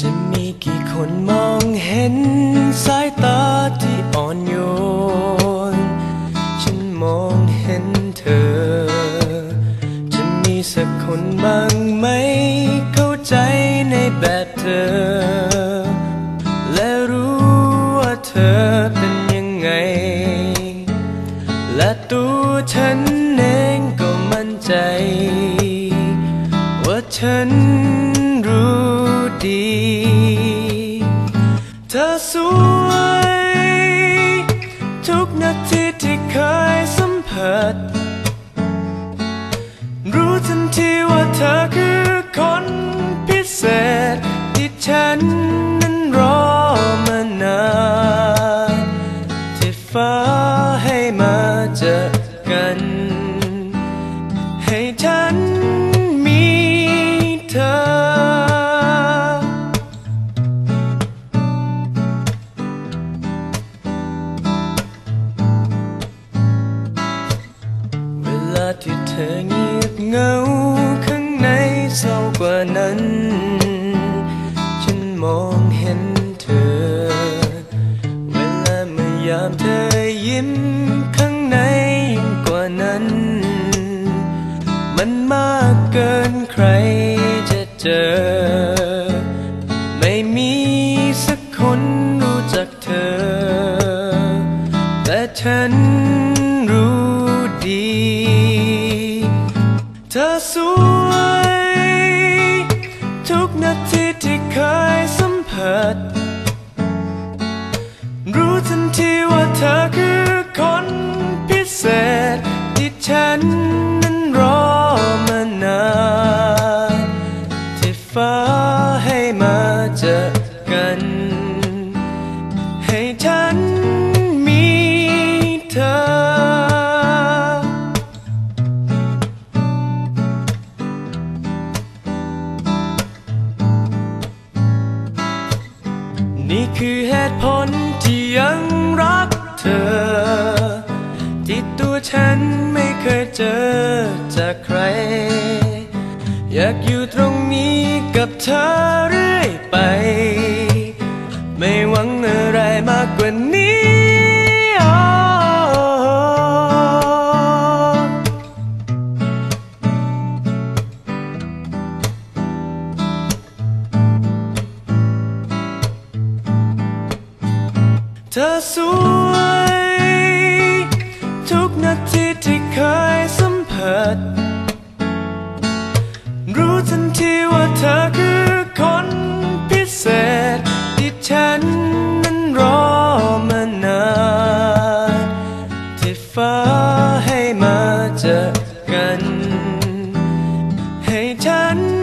จะมีกี่คนมองเห็นสายตาที่อ่อนโยน ฉันมองเห็นเธอ จะมีสักคนบ้างไหมเข้าใจในแบบเธอ และรู้ว่าเธอเป็นยังไง และตัวฉันเองก็มั่นใจ ว่าฉัน ดี เธอสวย ทุกนาทีที่เคยสัมผัส รู้ทันทีว่าเธอคือคนพิเศษที่ฉันนั้นรอมานานที่ฟ้าให้มาเจอ ยิ้มข้างในยิ่งกว่านั้น มันมากเกินใครจะเจอ ไม่มีสักคนรู้จักเธอ แต่ฉันรู้ดี เธอสวย ทุกนาทีที่เคยสัมผัส ฉันนั้นรอมานานที่ฟ้าให้มาเจอกัน ให้ฉันมีเธอ นี่คือเหตุผลที่ยังรักเธอ ที่ตัวฉันไม่เคยเจอจากใคร อยากอยู่ตรงนี้กับเธอเรื่อยไป ไม่หวังอะไรมากกว่านี้อ๋อเธอสวย ฉัน